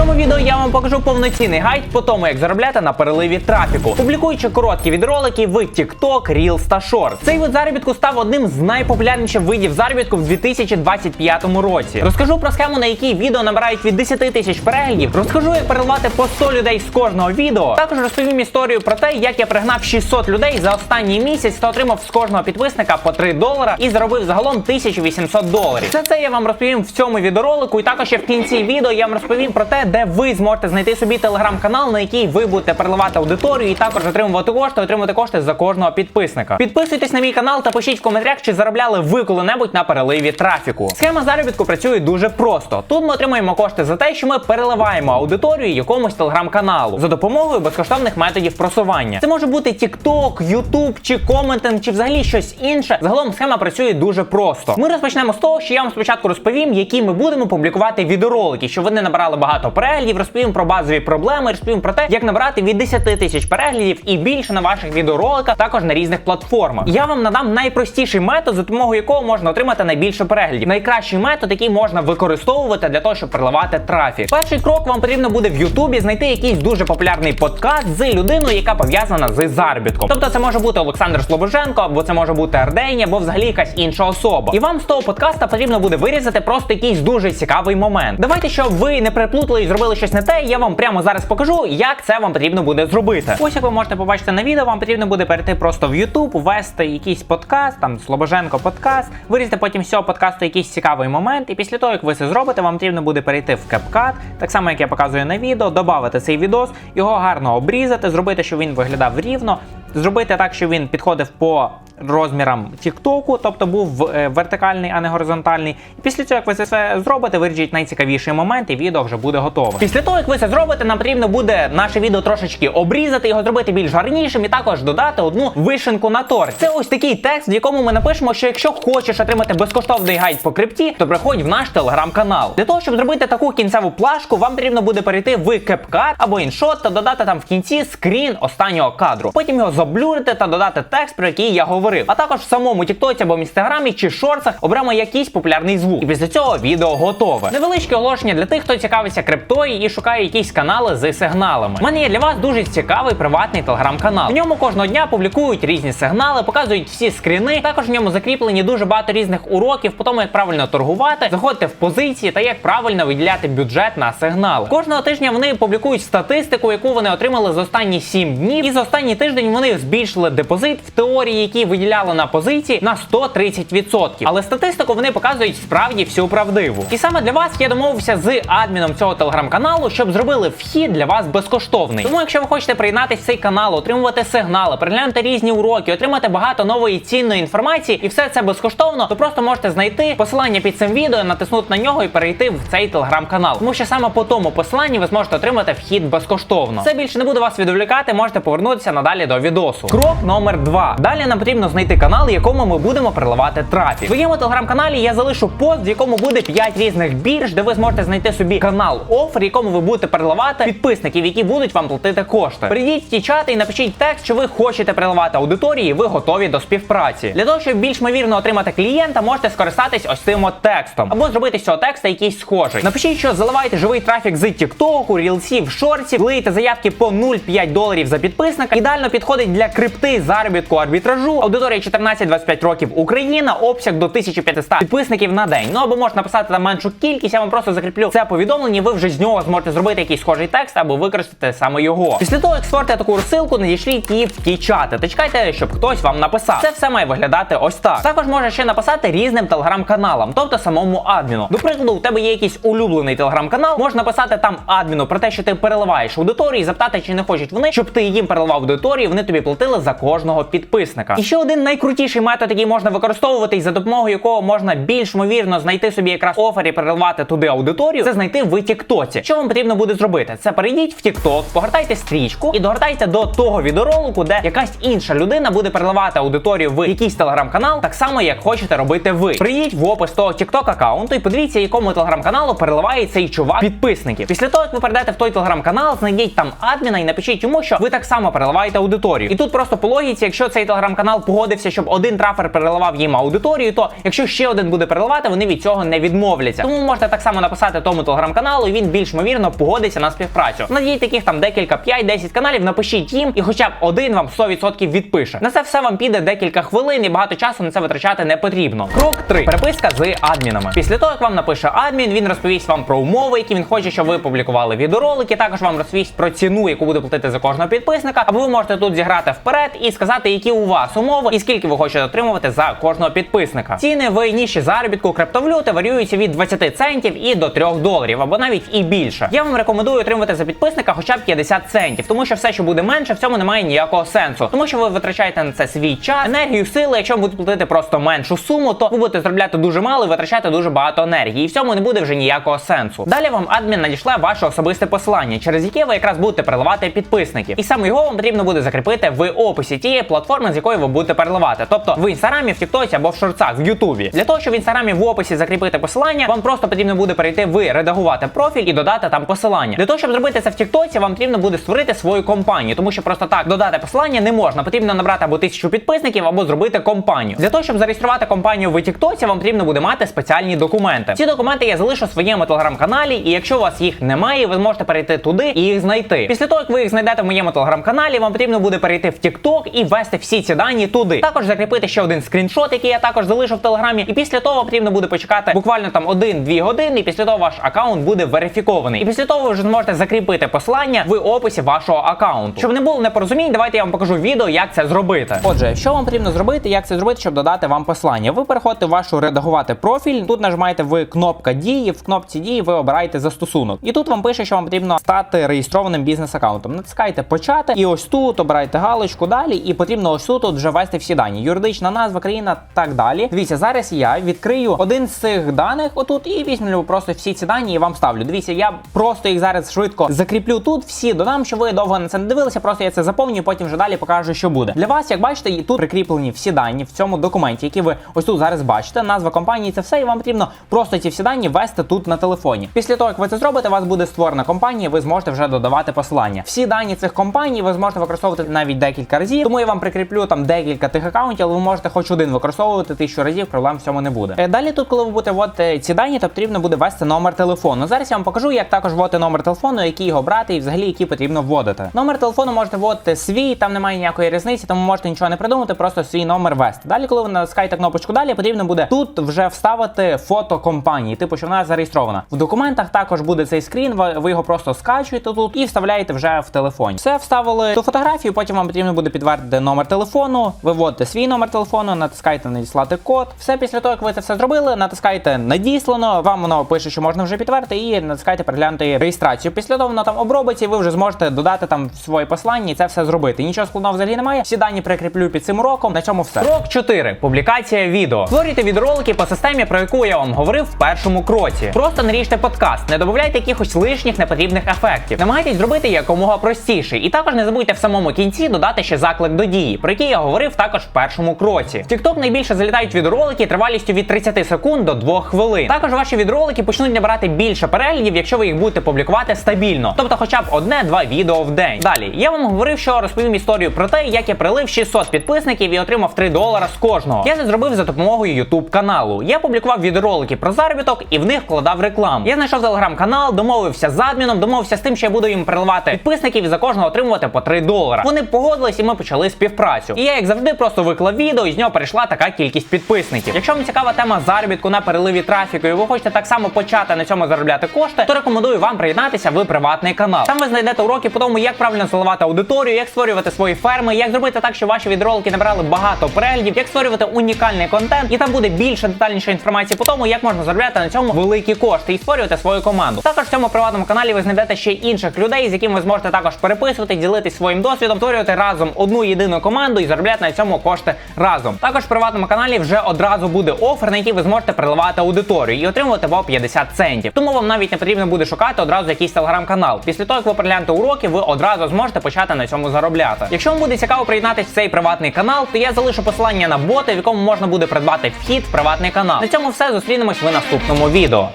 цьому відео я вам покажу повноцінний гайд по тому, як заробляти на переливі трафіку, публікуючи короткі відролики в TikTok, Reels та Shorts. Цей вид заробітку став одним з найпопулярніших видів заробітку в 2025 році. Розкажу про схему, на якій відео набирають від 10 тисяч переглядів. Розкажу, як переливати по 100 людей з кожного відео. Також розповім історію про те, як я пригнав 600 людей за останній місяць та отримав з кожного підписника по 3 долара і заробив загалом 1800 доларів. Все це я вам розповім в цьому відеоролику, і також ще в кінці відео я вам розповім про те, де ви зможете знайти собі телеграм-канал, на який ви будете переливати аудиторію і також отримувати кошти, отримувати кошти за кожного підписника. Підписуйтесь на мій канал та пишіть в коментарях, чи заробляли ви коли-небудь на переливі трафіку. Схема заробітку працює дуже просто. Тут ми отримуємо кошти за те, що ми переливаємо аудиторію якомусь телеграм-каналу за допомогою безкоштовних методів просування. Це може бути TikTok, YouTube чи коментинг, чи взагалі щось інше. Загалом схема працює дуже просто. Ми розпочнемо з того, що я вам спочатку розповім, які ми будемо публікувати відеоролики, щоб вони набрали багато переглядів, розповім про базові проблеми, розповім про те, як набрати від 10 тисяч переглядів і більше на ваших відеороликах, також на різних платформах. Я вам надам найпростіший метод, за допомогою якого можна отримати найбільше переглядів. Найкращий метод, який можна використовувати для того, щоб приливати трафік. Перший крок вам потрібно буде в Ютубі знайти якийсь дуже популярний подкаст з людиною, яка пов'язана з заробітком. Тобто це може бути Олександр Слобоженко, або це може бути Ардень, або взагалі якась інша особа. І вам з того подкаста потрібно буде вирізати просто якийсь дуже цікавий момент. Давайте, щоб ви не приплутали і зробили щось не те, я вам прямо зараз покажу, як це вам потрібно буде зробити. Ось як ви можете побачити на відео, вам потрібно буде перейти просто в YouTube, ввести якийсь подкаст, там Слобоженко подкаст, вирізати потім з подкасту якийсь цікавий момент. І після того, як ви це зробите, вам потрібно буде перейти в CapCut, так само як я показую на відео, додати цей відос, його гарно обрізати, зробити, щоб він виглядав рівно, зробити так, щоб він підходив по розмірам TikTok, тобто був е, вертикальний, а не горизонтальний. Після цього, як ви це все зробите, виріжіть найцікавіший момент, і відео вже буде готове. Після того, як ви це зробите, нам потрібно буде наше відео трошечки обрізати, його зробити більш гарнішим, і також додати одну вишенку на торт. Це ось такий текст, в якому ми напишемо, що якщо хочеш отримати безкоштовний гайд по крипті, то приходь в наш телеграм-канал. Для того, щоб зробити таку кінцеву плашку, вам потрібно буде перейти в CapCut або InShot та додати там в кінці скрін останнього кадру. Потім його заблюрити та додати текст, про який я говорив. А також в самому Тіктоці або в інстаграмі чи шорцах оберемо якийсь популярний звук. І після цього відео готове. Невеличке оголошення для тих, хто цікавиться криптою і шукає якісь канали з сигналами. У мене є для вас дуже цікавий приватний телеграм-канал. В ньому кожного дня публікують різні сигнали, показують всі скріни. Також в ньому закріплені дуже багато різних уроків по тому, як правильно торгувати, заходити в позиції та як правильно виділяти бюджет на сигнали. Кожного тижня вони публікують статистику, яку вони отримали за останні 7 днів. І за останній тиждень вони збільшили депозит в теорії, які виділяли на позиції на 130%. Але статистику вони показують справді всю правдиву. І саме для вас я домовився з адміном цього телеграм-каналу, щоб зробили вхід для вас безкоштовний. Тому, якщо ви хочете приєднатися цей канал, отримувати сигнали, переглянути різні уроки, отримати багато нової цінної інформації, і все це безкоштовно, то просто можете знайти посилання під цим відео, натиснути на нього і перейти в цей телеграм-канал. Тому що саме по тому посиланні ви зможете отримати вхід безкоштовно. Це більше не буде вас відволікати, можете повернутися надалі до відосу. Крок номер два. Далі нам потрібно знайти канал, якому ми будемо переливати трафік. В своєму телеграм-каналі я залишу пост, в якому буде 5 різних бірж, де ви зможете знайти собі канал офер, якому ви будете переливати підписників, які будуть вам платити кошти. Прийдіть в ті чати і напишіть текст, що ви хочете переливати аудиторії, ви готові до співпраці. Для того, щоб більш ймовірно отримати клієнта, можете скористатись ось цим от текстом або зробити з цього текста якийсь схожий. Напишіть, що заливаєте живий трафік з TikTok, рілсів, шортів, лиєте заявки по 0,5 доларів за підписника. Ідеально підходить для крипти, заробітку, арбітражу. Аудиторія 14-25 років Україна, обсяг до 1500 підписників на день. Ну або можна написати там меншу кількість. Я вам просто закріплю це повідомлення. Ви вже з нього зможете зробити якийсь схожий текст або використати саме його. Після того, як створите таку розсилку, надішліть її в ті чати. Та чекайте, щоб хтось вам написав. Це все має виглядати ось так. Також можна ще написати різним телеграм-каналам, тобто самому адміну. До прикладу, у тебе є якийсь улюблений телеграм-канал, можна написати там адміну про те, що ти переливаєш аудиторії, запитати, чи не хочуть вони, щоб ти їм переливав аудиторії, вони тобі платили за кожного підписника. І ще один найкрутіший метод, який можна використовувати, і за допомогою якого можна більш ймовірно знайти собі якраз офер і переливати туди аудиторію, це знайти в Тіктоці. Що вам потрібно буде зробити? Це перейдіть в Тікток, погортайте стрічку і догортайте до того відеоролику, де якась інша людина буде переливати аудиторію в якийсь телеграм-канал, так само як хочете робити ви. Прийдіть в опис того Тікток аккаунту і подивіться, якому телеграм-каналу переливає цей чувак підписників. Після того, як ви перейдете в той телеграм-канал, знайдіть там адміна і напишіть йому, що ви так само переливаєте аудиторію. І тут просто по логіці, якщо цей телеграм-канал погодився, щоб один трафер переливав їм аудиторію, то якщо ще один буде переливати, вони від цього не відмовляться. Тому можете так само написати тому телеграм-каналу, і він більш ймовірно погодиться на співпрацю. Надій таких там декілька 5-10 каналів, напишіть їм, і хоча б один вам 100% відпише. На це все вам піде декілька хвилин, і багато часу на це витрачати не потрібно. Крок 3. переписка з адмінами. Після того, як вам напише адмін, він розповість вам про умови, які він хоче, щоб ви публікували відеоролики. Також вам розповість про ціну, яку буде платити за кожного підписника. Або ви можете тут зіграти вперед і сказати, які у вас умови і скільки ви хочете отримувати за кожного підписника. Ціни в ніші заробітку криптовалюти варіюються від 20 центів і до 3 доларів, або навіть і більше. Я вам рекомендую отримувати за підписника хоча б 50 центів, тому що все, що буде менше, в цьому немає ніякого сенсу. Тому що ви витрачаєте на це свій час, енергію, сили. Якщо будете платити просто меншу суму, то ви будете заробляти дуже мало і витрачати дуже багато енергії. І в цьому не буде вже ніякого сенсу. Далі вам адмін надійшла ваше особисте посилання, через яке ви якраз будете переливати підписників. І саме його вам потрібно буде закріпити в описі тієї платформи, з якої ви будете переливати. Тобто в інстаграмі, в Тіктоці або в шорцах, в Ютубі. Для того, щоб в інстаграмі в описі закріпити посилання, вам просто потрібно буде перейти в редагувати профіль і додати там посилання. Для того, щоб зробити це в Тіктоці, вам потрібно буде створити свою компанію, тому що просто так додати посилання не можна. Потрібно набрати або тисячу підписників, або зробити компанію. Для того, щоб зареєструвати компанію в Тіктоці, вам потрібно буде мати спеціальні документи. Ці документи я залишу в своєму телеграм-каналі, і якщо у вас їх немає, ви зможете перейти туди і їх знайти. Після того, як ви їх знайдете в моєму телеграм-каналі, вам потрібно буде перейти в TikTok і ввести всі ці дані туди. Також закріпити ще один скріншот, який я також залишу в телеграмі. І після того потрібно буде почекати буквально там 1-2 години, і після того ваш аккаунт буде верифікований. І після того ви вже зможете закріпити посилання в описі вашого аккаунту. Щоб не було непорозумінь, давайте я вам покажу відео, як це зробити. Отже, що вам потрібно зробити, як це зробити, щоб додати вам посилання? Ви переходите в вашу редагувати профіль. Тут нажимаєте ви кнопка дії. В кнопці дії ви обираєте застосунок. І тут вам пише, що вам потрібно стати реєстрованим бізнес-аккаунтом. Натискаєте почати, і ось тут обираєте галочку далі, і потрібно ось тут вже ввести всі дані. Юридична назва, країна, так далі. Дивіться, зараз я відкрию один з цих даних отут і візьму просто всі ці дані і вам ставлю. Дивіться, я просто їх зараз швидко закріплю тут. Всі додам, що ви довго на це не дивилися. Просто я це заповнюю, потім вже далі покажу, що буде. Для вас, як бачите, і тут прикріплені всі дані в цьому документі, які ви ось тут зараз бачите. Назва компанії, це все, і вам потрібно просто ці всі дані ввести тут на телефоні. Після того, як ви це зробите, у вас буде створена компанія, ви зможете вже додавати посилання. Всі дані цих компаній ви зможете використовувати навіть декілька разів. Тому я вам прикріплю там декілька тих аккаунтів, але ви можете хоч один використовувати тисячу разів, проблем в цьому не буде. Е, Далі тут, коли ви будете вводити ці дані, то потрібно буде ввести номер телефону. Зараз я вам покажу, як також вводити номер телефону, який його брати, і взагалі який потрібно вводити. Номер телефону можете вводити свій, там немає ніякої різниці, тому можете нічого не придумати, просто свій номер ввести. Далі, коли ви натискаєте кнопочку далі, потрібно буде тут вже вставити фото компанії, типу, що вона зареєстрована. В документах також буде цей скрін, ви його просто скачуєте тут і вставляєте вже в телефоні. Все вставили ту фотографію, потім вам потрібно буде підтвердити номер телефону, ви вводите свій номер телефону, натискаєте надіслати код. Все після того, як ви це все зробили, натискаєте надіслано, вам воно пише, що можна вже підтвердити, і натискаєте переглянути реєстрацію. Після того воно там обробиться, і ви вже зможете додати там своє послання і це все зробити. Нічого складного взагалі немає. Всі дані прикріплю під цим уроком. На цьому все. Крок 4. Публікація відео. Створюйте відеоролики по системі, про яку я вам говорив в першому кроці. Просто наріжте подкаст, не додавайте якихось лишніх непотрібних ефектів. Намагайтесь зробити якомога простіше. І також не забудьте в самому кінці додати ще заклик до дії, про який я говорив також в першому кроці. В TikTok найбільше залітають відеоролики тривалістю від 30 секунд до 2 хвилин. Також ваші відеоролики почнуть набирати більше переглядів, якщо ви їх будете публікувати стабільно, тобто хоча б одне-два відео в день. Далі я вам говорив, що розповім історію про те, як я прилив 600 підписників і отримав 3 долара з кожного. Я це зробив за допомогою YouTube каналу. Я публікував відеоролики про заробіток і в них вкладав рекламу. Я знайшов телеграм-канал, домовився з адміном, домовився з тим, що я буду їм приливати підписників і за кожного отримувати по 3 долара. Вони погодились і ми почали співпрацю. І я, як завжди, просто виклав відео, і з нього перейшла така кількість підписників. Якщо вам цікава тема заробітку на переливі трафіку, і ви хочете так само почати на цьому заробляти кошти, то рекомендую вам приєднатися в приватний канал. Там ви знайдете уроки по тому, як правильно заливати аудиторію, як створювати свої ферми, як зробити так, щоб ваші відеоролики набрали багато переглядів, як створювати унікальний контент, і там буде більше детальніше інформації по тому, як можна заробляти на цьому великі кошти і створювати свою команду. Також в цьому приватному каналі ви знайдете ще інших людей, з якими ви зможете також переписувати, ділитись своїм досвідом, створювати разом одну єдину команду і заробляти на цьому кошти разом. Також в приватному каналі вже одразу буде офер, на який ви зможете приливати аудиторію і отримувати по 50 центів. Тому вам навіть не потрібно буде шукати одразу якийсь телеграм-канал. Після того, як ви переглянете уроки, ви одразу зможете почати на цьому заробляти. Якщо вам буде цікаво приєднатися в цей приватний канал, то я залишу посилання на боти, в якому можна буде придбати вхід в приватний канал. На цьому все зустрінемось в наступному відео.